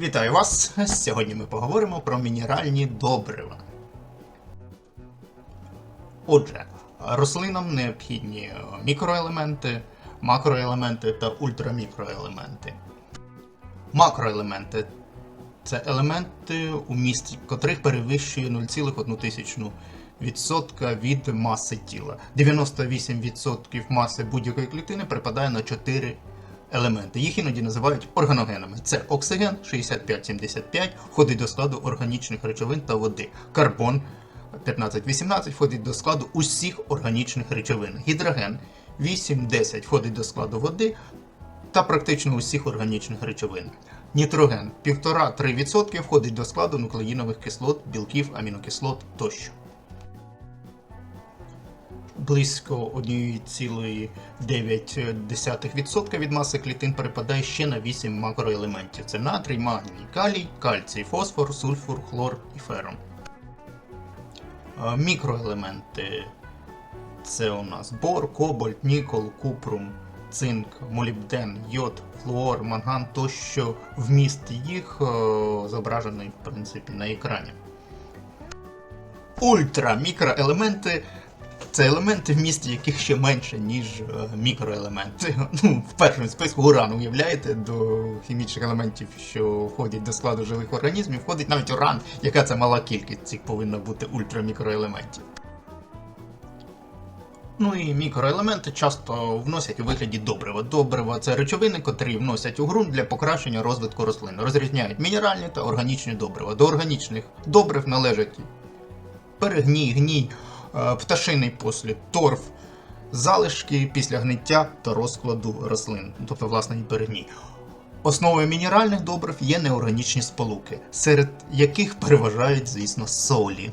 Вітаю вас! Сьогодні ми поговоримо про мінеральні добрива. Отже, рослинам необхідні мікроелементи, макроелементи та ультрамікроелементи. Макроелементи це елементи, уміст котрих перевищує 0,1% від маси тіла. 98% маси будь-якої клітини припадає на 4 елементи. Їх іноді називають органогенами. Це оксиген 65-75 входить до складу органічних речовин та води. Карбон 15-18 входить до складу усіх органічних речовин. Гідроген 8-10 входить до складу води та практично усіх органічних речовин. Нітроген 1,5-3% входить до складу нуклеїнових кислот, білків, амінокислот тощо. Близько 1,9% від маси клітин перепадає ще на 8 макроелементів. Це натрій, магній, калій, кальцій, фосфор, сульфур, хлор і фером. Мікроелементи це у нас бор, кобальт, нікол, купрум, цинк, молібден, йод, флуор, манган тощо вміст їх зображений в принципі на екрані. Ультрамікроелементи це елементи, вміст яких ще менше, ніж е, мікроелементи. Ну, в першому списку уран, уявляєте, до хімічних елементів, що входять до складу живих організмів, входить навіть уран, яка це мала кількість цих повинна бути ультрамікроелементів. Ну і мікроелементи часто вносять у вигляді добрива. Добрива це речовини, котрі вносять у ґрунт для покращення розвитку рослин. Розрізняють мінеральні та органічні добрива. До органічних добрив належать перегній, гній, пташиний послід, торф, залишки після гниття та розкладу рослин, тобто власне і перегній. Основою мінеральних добрив є неорганічні сполуки, серед яких переважають, звісно, солі.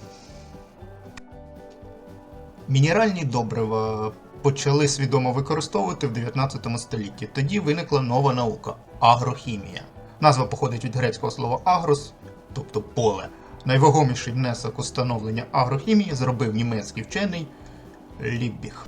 Мінеральні добрива почали свідомо використовувати в 19 столітті. Тоді виникла нова наука агрохімія. Назва походить від грецького слова агрос, тобто поле. Найвагоміший внесок у становлення агрохімії зробив німецький вчений Ліббіг.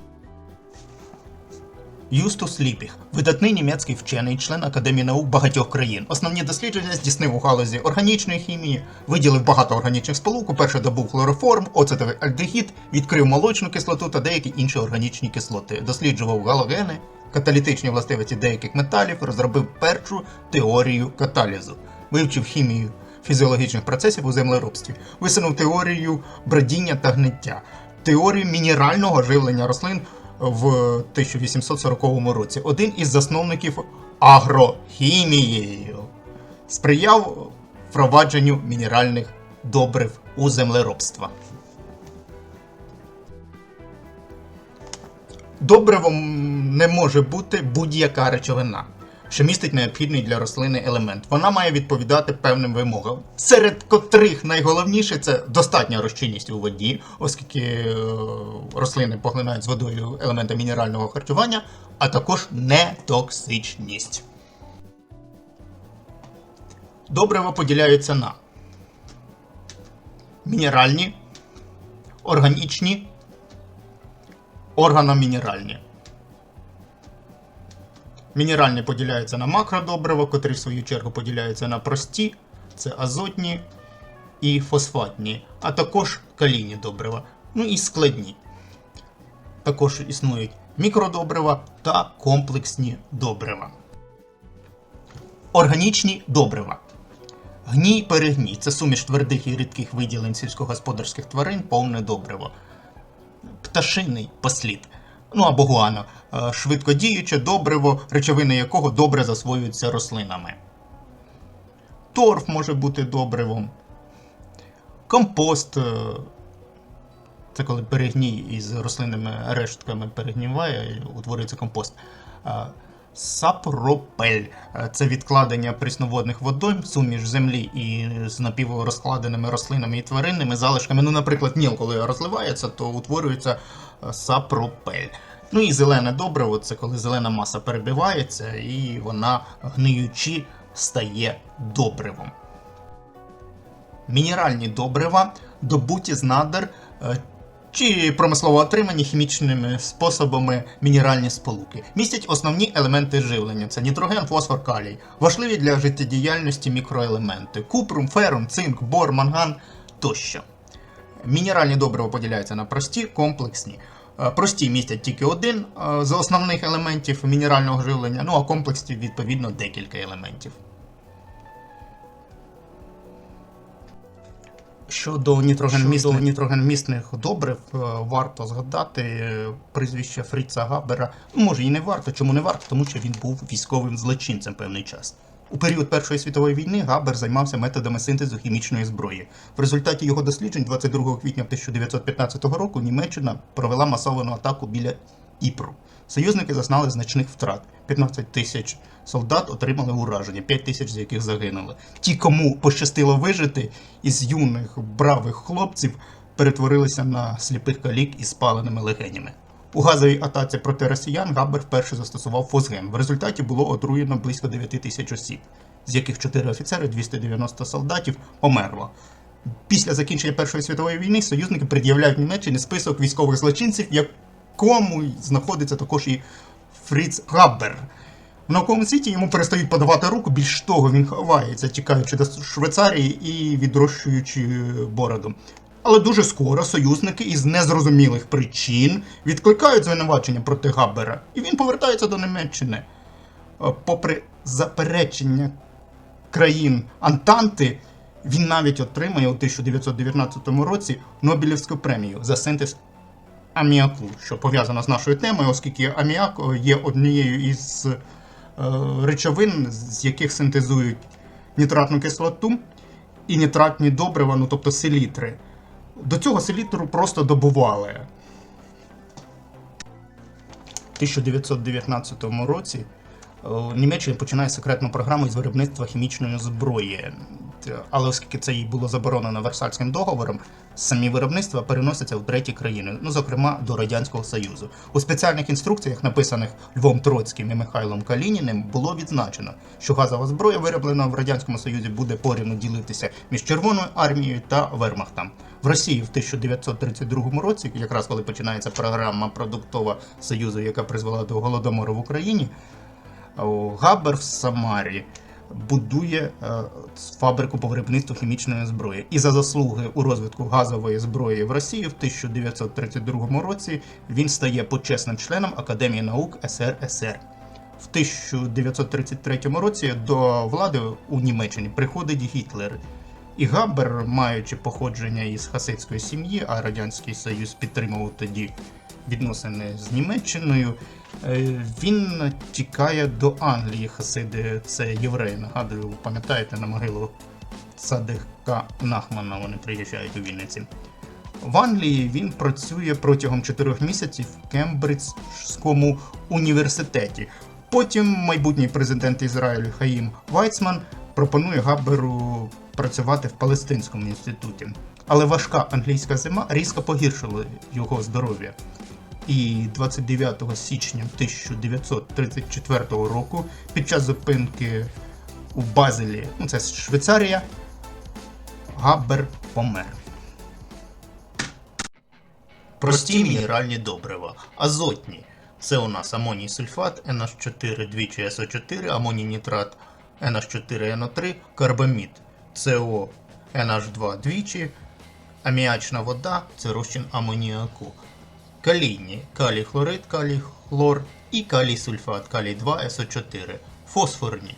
Юстус Ліпіг, видатний німецький вчений, член Академії наук багатьох країн. Основні дослідження здійснив у галузі органічної хімії, виділив багато органічних сполук, уперше добув хлороформ, оцетовий альдегід, відкрив молочну кислоту та деякі інші органічні кислоти, досліджував галогени, каталітичні властивості деяких металів, розробив першу теорію каталізу, вивчив хімію фізіологічних процесів у землеробстві, висунув теорію бродіння та гниття, теорію мінерального живлення рослин в 1840 році. Один із засновників агрохімії сприяв впровадженню мінеральних добрив у землеробство. Добривом не може бути будь-яка речовина, що містить необхідний для рослини елемент. Вона має відповідати певним вимогам, серед котрих найголовніше це достатня розчинність у воді, оскільки е, рослини поглинають з водою елементи мінерального харчування, а також нетоксичність. Добрива поділяються на мінеральні, органічні, органомінеральні. Мінеральні поділяються на макродобрива, котрі в свою чергу поділяються на прості, це азотні і фосфатні, а також калійні добрива, ну і складні. Також існують мікродобрива та комплексні добрива. Органічні добрива. Гній перегній це суміш твердих і рідких виділень сільськогосподарських тварин, повне добриво. Пташиний послід. Ну або гуано, е, швидкодіюче добриво, речовини якого добре засвоюються рослинами. Торф може бути добривом. Компост. е, Це коли перегній із рослинними рештками перегніває, і утворюється компост. Е, Сапропель це відкладення прісноводних водойм, суміш землі і з напіврозкладеними рослинами і тваринними залишками. Ну, наприклад, ніл, коли розливається, то утворюється сапропель. Ну і зелене добриво це коли зелена маса перебивається і вона гниючи стає добривом. Мінеральні добрива добуті з надр е, чи промислово отримані хімічними способами мінеральні сполуки. Містять основні елементи живлення: це нітроген, фосфор, калій, важливі для життєдіяльності мікроелементи: купрум, ферум, цинк, бор, манган тощо. Мінеральні добрива поділяються на прості, комплексні. Е, Прості містять тільки один е, з основних елементів мінерального живлення, ну а комплексні відповідно декілька елементів. Щодо нітрогенмісних, нітрогенмісних добрив, е, варто згадати прізвище Фріца Габера. Ну, може і не варто. Чому не варто? Тому що він був військовим злочинцем певний час. У період Першої світової війни Габер займався методами синтезу хімічної зброї. В результаті його досліджень 22 квітня 1915 року Німеччина провела масовану атаку біля Іпру. Союзники зазнали значних втрат. 15 тисяч солдат отримали ураження, 5 тисяч з яких загинули. Ті, кому пощастило вижити, із юних бравих хлопців перетворилися на сліпих калік із спаленими легенями. У газовій атаці проти росіян Габер вперше застосував фосген. В результаті було отруєно близько 9 тисяч осіб, з яких 4 офіцери, 290 солдатів померло. Після закінчення Першої світової війни союзники пред'являють Німеччині список військових злочинців, в якому знаходиться також і Фріц Габбер. В науковому світі йому перестають подавати руку, більш того, він ховається, тікаючи до Швейцарії і відрощуючи бороду. Але дуже скоро союзники із незрозумілих причин відкликають звинувачення проти Габбера, і він повертається до Німеччини. Е, Попри заперечення країн Антанти, він навіть отримає у 1919 році Нобелівську премію за синтез аміаку, що пов'язано з нашою темою, оскільки аміак е, є однією із е, речовин, з яких синтезують нітратну кислоту і нітратні добрива, ну тобто селітри. До цього селітру просто добували. В 1919 році е, Німеччина починає секретну програму із виробництва хімічної зброї. Т- Але оскільки це їй було заборонено Версальським договором, самі виробництва переносяться в треті країни, ну зокрема до Радянського Союзу. У спеціальних інструкціях, написаних Львом Троцьким і Михайлом Калініним, було відзначено, що газова зброя, вироблена в Радянському Союзі, буде порівну ділитися між Червоною армією та Вермахтом. В Росії в 1932 році, якраз коли починається програма продуктова Союзу, яка призвела до голодомору в Україні, Габер в Самарі будує е, фабрику по виробництву хімічної зброї. І за заслуги у розвитку газової зброї в Росії в 1932 році він стає почесним членом Академії наук СРСР. В 1933 році до влади у Німеччині приходить Гітлер. І Габер, маючи походження із хасидської сім'ї, а Радянський Союз підтримував тоді відносини з Німеччиною, е, він тікає до Англії. Хасиди це євреї. Нагадую, пам'ятаєте на могилу Садика Нахмана вони приїжджають у Вінниці. В Англії він працює протягом 4 місяців в Кембриджському університеті. Потім майбутній президент Ізраїлю Хаїм Вайцман пропонує Габберу працювати в Палестинському інституті. Але важка англійська зима різко погіршила його здоров'я. І 29 січня 1934 року, під час зупинки у Базелі, ну це Швейцарія, Габбер помер. Прості мінеральні добрива. Азотні. Це у нас амоній сульфат, NH4 двічі SO4, амоній нітрат NH4NO3, карбамід, СО NH2 двічі, аміачна вода це розчин амоніаку. Калійні калій хлорид, і калій сульфат, калій 2 SO4. Фосфорні.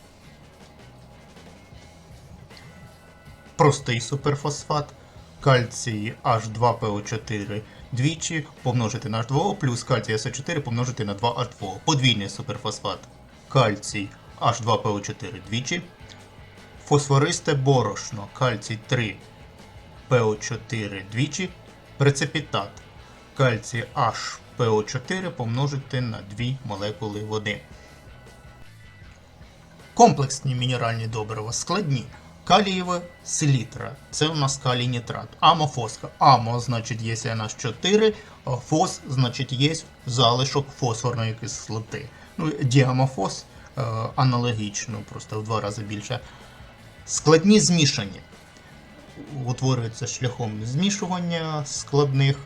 Простий суперфосфат, кальцій H2PO4 двічі помножити на H2O плюс кальцій SO4 помножити на 2H2O. Подвійний суперфосфат, кальцій H2PO4 двічі, фосфористе борошно, кальцій 3 PO4 двічі, прецепітат, кальцій HPO4 помножити на 2 молекули води. Комплексні мінеральні добрива складні. Калієва селітра. Це у нас калій нітрат. Амофоска. Амо, значить, є NH4, фос, значить, є залишок фосфорної кислоти. Ну, діамофос е, аналогічно, просто в два рази більше. Складні змішані. Утворюються шляхом змішування складних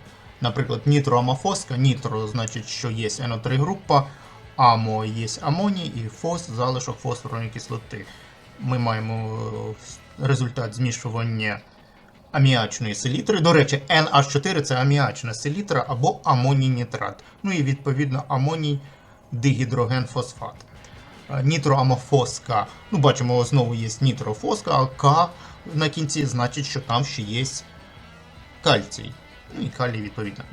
Наприклад, нітроамофоска. Нітро значить, що є НО3 група, амо є амоній і фос залишок фосфорної кислоти. Ми маємо е, результат змішування аміачної селітри. До речі, NH4 це аміачна селітра або амоній нітрат. Ну і відповідно амоній дигідрогенфосфат. Е, Нітроамофоска. Ну, бачимо, знову є нітрофоска, а К на кінці значить, що там ще є кальцій. Ну і калій, відповідно.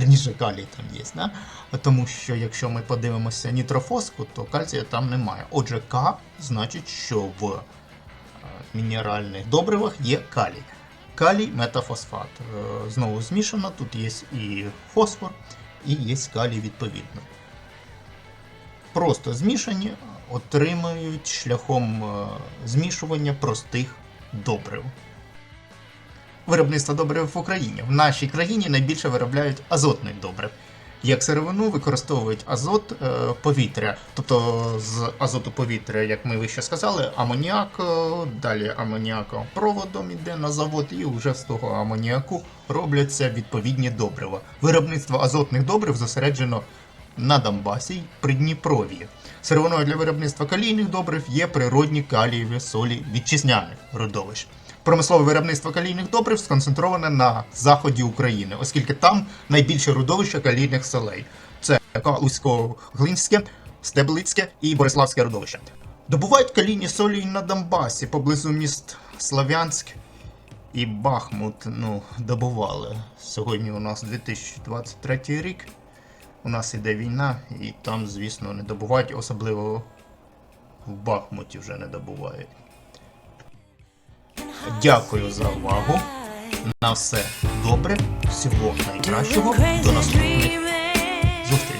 Раніше калій там є, да? тому що якщо ми подивимося нітрофоску, то кальція там немає. Отже, К значить, що в е, мінеральних добривах є калій. Калій метафосфат. Е, Знову змішано, тут є і фосфор, і є калій відповідно. Просто змішані отримують шляхом е, змішування простих добрив. Виробництво добрив в Україні. В нашій країні найбільше виробляють азотних добрив. Як сировину використовують азот е, повітря, тобто з азоту повітря, як ми вище сказали, амоніак, е, далі амоніаком проводом іде на завод, і вже з того амоніаку робляться відповідні добрива. Виробництво азотних добрив зосереджено на Донбасі й Придніпров'ї. Сировиною для виробництва калійних добрив є природні калієві солі вітчизняних родовищ. Промислове виробництво калійних добрив сконцентроване на заході України, оскільки там найбільше родовище калійних солей. Це Калузько-Глинське, Стеблицьке і Бориславське родовище. Добувають калійні солі на Донбасі, поблизу міст Славянськ і Бахмут. Ну, добували. Сьогодні у нас 2023 рік. У нас іде війна, і там, звісно, не добувають, особливо в Бахмуті вже не добувають. Дякую за увагу. На все добре, всього найкращого, до наступних зустрічей.